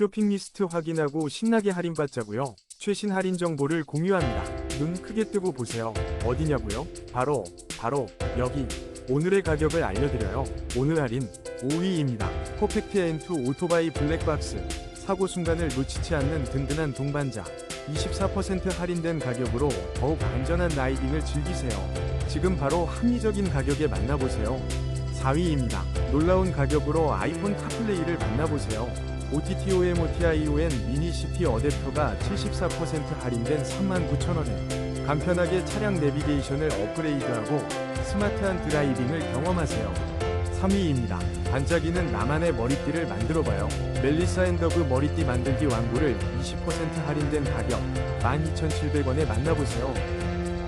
쇼핑 리스트 확인하고 신나게 할인받자고요. 최신 할인 정보를 공유합니다. 눈 크게 뜨고 보세요. 어디냐고요? 바로 바로 여기. 오늘의 가격을 알려드려요. 오늘 할인 5위입니다. 퍼펙트 N2 오토바이 블랙박스. 사고 순간을 놓치지 않는 든든한 동반자. 24% 할인된 가격으로 더욱 안전한 라이딩을 즐기세요. 지금 바로 합리적인 가격에 만나보세요. 4위입니다. 놀라운 가격으로 아이폰 카플레이를 만나보세요. OTTOMOTION 미니 CP 어댑터가 74% 할인된 39,000원에 간편하게 차량 내비게이션을 업그레이드하고 스마트한 드라이빙을 경험하세요. 3위입니다. 반짝이는 나만의 머리띠를 만들어봐요. 멜리사 앤더그 머리띠 만들기 완구를 20% 할인된 가격 12,700원에 만나보세요.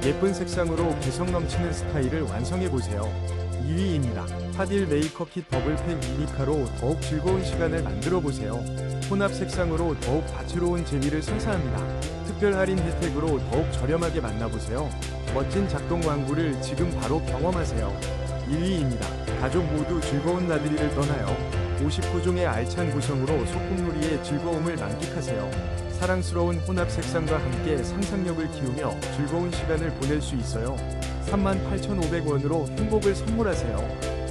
예쁜 색상으로 개성 넘치는 스타일을 완성해보세요. 2위입니다. 파딜 메이커킷 더블팩 미니카로 더욱 즐거운 시간을 만들어 보세요. 혼합 색상으로 더욱 다채로운 재미를 선사합니다. 특별 할인 혜택으로 더욱 저렴하게 만나보세요. 멋진 작동 완구를 지금 바로 경험하세요. 1위입니다. 가족 모두 즐거운 나들이를 떠나요. 59종의 알찬 구성으로 소꿉놀이의 즐거움을 만끽하세요. 사랑스러운 혼합 색상과 함께 상상력을 키우며 즐거운 시간을 보낼 수 있어요. 38,500원으로 행복을 선물하세요.